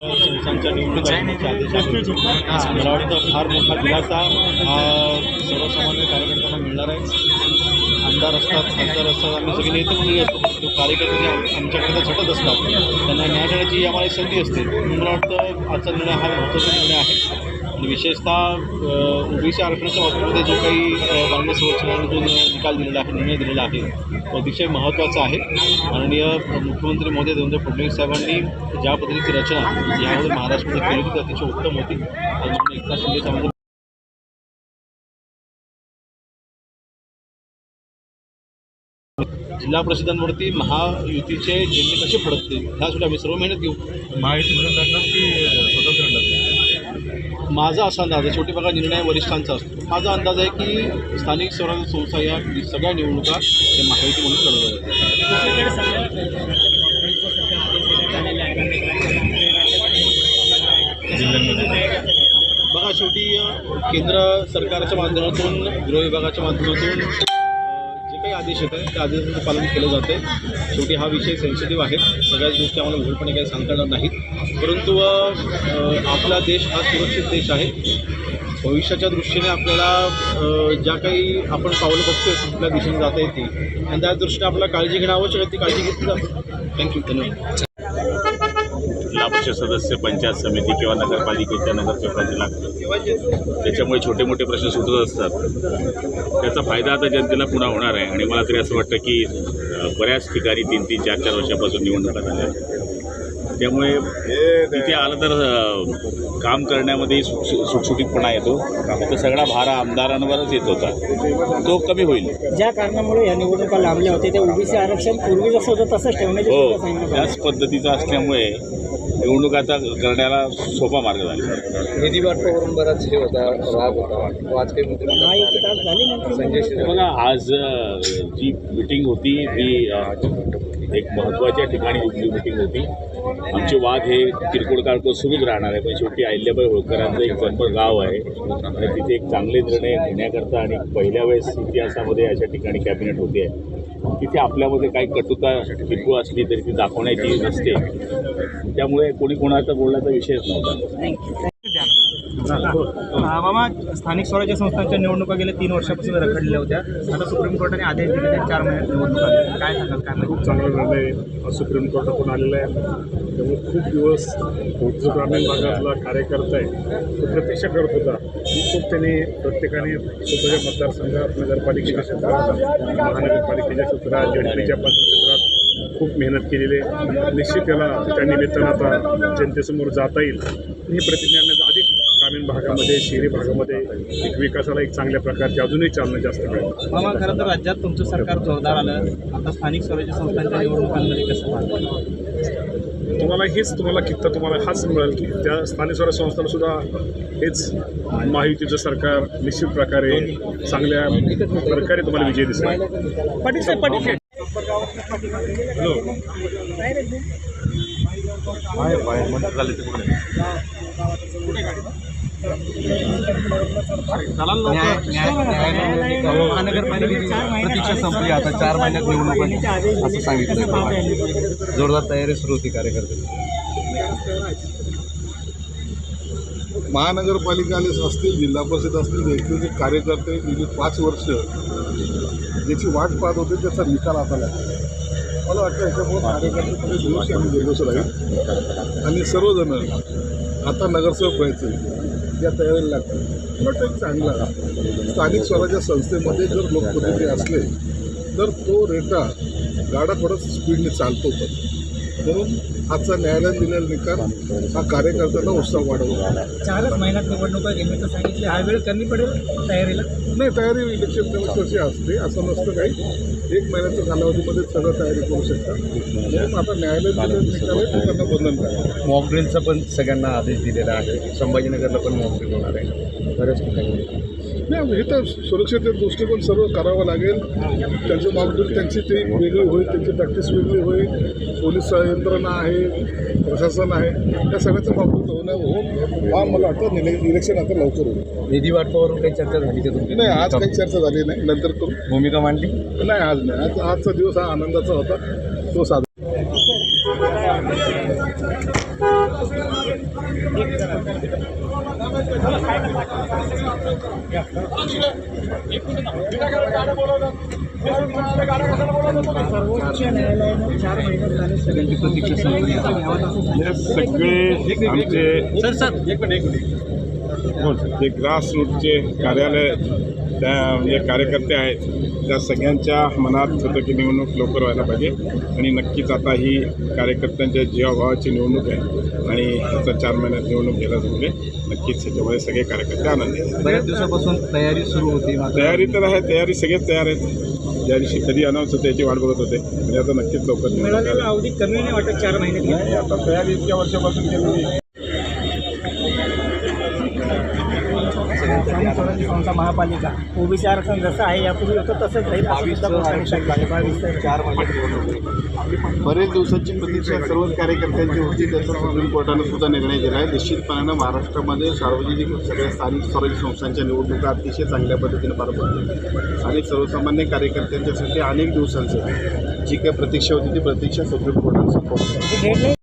संस्थांच्या निवडणुकीचे आदेश आहेत. मला वाटतं फार मोठा दिलासा सर्वसामान्य कार्यकर्त्यांना मिळणार आहे. आमदार असतात खासदार असतात आम्ही सगळे नेते मंडळी असतो कार्यकर्ते आमच्याकडे झटत असतात. त्यांना न्याय देण्याची आम्हाला संधी असते. मला वाटतं आजचा निर्णय हा महत्त्वाचा निर्णय आहे. विशेषतः ओबीसी आरक्षणाच्या बाबतीमध्ये जो काही अ, मान्य जो निकाल दिलेला आहे निर्णय दिलेला आहे तो अतिशय महत्त्वाचा आहे. माननीय मुख्यमंत्री मोदी देवेंद्र फडणवीस साहेबांनी ज्या पद्धतीची रचना यामध्ये महाराष्ट्रामध्ये केली होती ती अतिशय उत्तम होती. आणि एकनाथ शिंदे जिल्हा परिषदांवरती महायुतीचे झेंडे कसे फडकतील ह्यासाठी आम्ही सर्व मेहनत घेऊ. महायुती म्हणून माझा असा अंदाज आहे शेवटी बघा निर्णय वरिष्ठांचा असतो. माझा अंदाज आहे की स्थानिक स्वराज्य संस्था या सगळ्या निवडणुका या महायुती म्हणून लढवल्या बघा शेवटी केंद्र सरकारच्या माध्यमातून गृह विभागाच्या माध्यमातून आदेश येत त्या आदेशाचं पालन केलं जातं आहे शेवटी हा विषय सेन्सिटिव्ह आहे. सगळ्याच गोष्टी आम्हाला उघडपणे काही सांगता येणार नाहीत. परंतु आपला देश हा सुरक्षित देश आहे. भविष्याच्या दृष्टीने आपल्याला ज्या काही आपण पावलं बघतोय कुठल्या दिशेने जाता येते आणि त्या दृष्टीने आपल्याला काळजी घेणं आवश्यक आहे. ती काळजी घेतली जाते. थँक्यू धन्यवाद. जिल्हा सदस्य पंचायत समिती किंवा नगरपालिकेच्या नगरसेवकांचे लागतात त्याच्यामुळे छोटे मोठे प्रश्न सुटत असतात. त्याचा फायदा आता जनतेला पुन्हा होणार आहे. आणि मला तरी असं वाटतं की बऱ्याच ठिकाणी तीन तीन चार चार वर्षापासून निवडणुका झाल्या आहेत. त्यामुळे तिथे आलं तर काम करण्यामध्ये सुट सुटसुटीतपणा येतो. तर सगळा भार आमदारांवरच येत होता. तो कमी होईल. ज्या कारणामुळे या निवडणुका लांबल्या होत्या त्या ओबीसी आरक्षण पूर्वी जसं होतं तसंच ठेवण्याची हो त्याच पद्धतीचं असल्यामुळे निवडणूक आता करण्याला सोपा मार्ग झाला. निधी वाटपावरून बराच हे होता राग होता. संजय. बघा आज जी मिटिंग होती ती एक महत्त्वाच्या ठिकाणी जी मिटिंग होती. आमचे वाद हे किरकोळ काळकोळ सुरूच राहणार आहे. पण शेवटी अहिल्याबाई होळकरांचं एक जन्म गाव आहे. आणि तिथे एक चांगले निर्णय घेण्याकरता आणि पहिल्या वेळेस इतिहासामध्ये अशा ठिकाणी कॅबिनेट होते. आहे तिथे आपल्यामध्ये काही कटुता किरकोळ असली तरी ती दाखवण्याची नसते. त्यामुळे कोणी कोणाचा बोलण्याचा विषयच नव्हता. मामा स्थानिक स्वराज्य संस्थांच्या निवडणुका गेल्या तीन वर्षापासून रखडलेल्या होत्या. आता सुप्रीम कोर्टाने आदेश दिले त्या चार महिन्यात निवडणुका काय सांगाल काय खूप चांगला निर्णय सुप्रीम कोर्टातून आलेला आहे. त्यामुळे खूप दिवस जो ग्रामीण भागातला कार्यकर्ता आहे तो प्रतीक्षा करत होता. खूप त्यांनी प्रत्येकाने स्वतःच्या मतदारसंघात नगरपालिकेच्या क्षेत्रात महानगरपालिकेच्या क्षेत्रात जेडपीच्या पाच क्षेत्रात खूप मेहनत केलेली आहे. निश्चित त्याला त्या निमित्तानं आता जनतेसमोर जाता येईल. ही प्रतिज्ञा भागामध्ये शहरी भागामध्ये एक विकासाला एक चांगल्या प्रकारची अजूनही चालना जास्त मिळेल मामा खरं तर राज्यात तुमचं सरकार जोरदार आलं. आता स्थानिक स्वराज्य संस्थांच्या निवडणुकांमध्ये कसं पाहता? तुम्हाला हेच तुम्हाला कित्ता तुम्हाला हाच मिळेल की त्या स्थानिक स्वराज्य संस्थांना सुद्धा हेच महायुतीचं सरकार निश्चित प्रकारे चांगल्या प्रकारे तुम्हाला विजय दिसेल. पाटील साहेब पाटील साहेब. हॅलो. महानगरपालिकेची प्रतीक्षा संपली. आता चार महिन्यात निवडणूक असं सांगितलं जोरदार तयारी सुरू होती कार्यकर्त्यांची. महानगरपालिका असतील जिल्हा परिषद असतील वेगवेगळे कार्यकर्ते गेली पाच वर्ष ज्याची वाट पाहत होते त्याचा निकाल आता लागला. मला वाटतं याच्यामुळे कार्यकर्ते दिवशी आम्ही गेलोच राहील आणि सर्वजण आता नगरसेवक व्हायचे. या तयारीला लागतात बट एक चांगला स्थानिक स्वराज्य संस्थेमध्ये जर लोकप्रतिनिधी असले तर तो रेटा गाडा थोडा स्पीडने चालतो पण. म्हणून आजचा न्यायालयात दिलेला निकाल हा कार्यकर्त्यांना उत्साह वाढवला चारच महिन्यात निवडणुका घेण्याचं सांगितले. हा वेळ कमी पडेल तयारीला? नाही तयारी इलेक्शन कशी असते असं नसतं काही. एक महिन्याच्या कालावधीमध्ये सगळं तयारी करू शकतात म्हणून आता न्यायालयात दिलेला निकाल आहे तो त्यांना बंधन करा. मॉक ड्रिलचा पण सगळ्यांना आदेश दिलेला आहे. संभाजीनगरला पण मॉक ड्रिल होणार आहे. बऱ्याच ठिकाणी. नाही हे तर सुरक्षेच्या दृष्टिकोन सर्व करावं लागेल. त्यांचं मागदूर त्यांची ती वेगळी होईल त्यांची प्रॅक्टिस वेगळी होईल. पोलीस यंत्रणा आहे प्रशासन आहे त्या सगळ्याचं मागदूर होणं होऊन हा मला वाटतं इले- इलेक्शन आता लवकर होईल. निधी वाटपावरून काही चर्चा झाली का तुमची? नाही आज काही चर्चा झाली नाही. नंतर करू. भूमिका मांडली? नाही आज नाही. आज आजचा दिवस हा आनंदाचा होता. तो साधा सर्वोच्च न्यायालयाने चार झाले प्रतीक्षा संपली हे सगळे आमचे सर सर. एक मिनिट एक मिनिट जे ग्रासरूटचे कार्यालय त्या म्हणजे कार्यकर्ते आहेत त्या सगळ्यांच्या मनात होतं की निवडणूक लवकर व्हायला पाहिजे. आणि नक्कीच आता ही कार्यकर्त्यांच्या जीवाभावाची निवडणूक आहे. आणि ह्याचा चार महिन्यात निवडणूक घेण्यामुळे नक्कीच ह्याच्यामध्ये सगळे कार्यकर्ते आनंदी आहेत. बऱ्याच दिवसापासून तयारी सुरू होती तयारी तर आहे तयारी सगळेच तयार आहेत. ज्या दिवशी कधी अनाऊन्स होते याची वाट बघत होते. म्हणजे आता नक्कीच लवकर निवडणूक मिळालेला आहे. अवधी कमी नाही वाटत चार महिने. नाही, आता तयारी इतक्या वर्षापासून केलेली संस्था महापालिका. ओबीसी आरक्षण जसं आहे यापूर्वी होतं तसंच राहील. बावीस चार. बरेच दिवसाची प्रतीक्षा सर्वच कार्यकर्त्यांची होती त्याचा सुप्रीम कोर्टानं सुद्धा निर्णय दिला आहे. निश्चितपणानं महाराष्ट्रामध्ये सार्वजनिक सगळ्या स्थानिक स्वराज्य संस्थांच्या निवडणुका अतिशय चांगल्या पद्धतीने पार पडतील आणि सर्वसामान्य कार्यकर्त्यांच्यासाठी अनेक दिवसांचं जी काही प्रतीक्षा होती ती प्रतीक्षा सुप्रीम कोर्टानं संपवली.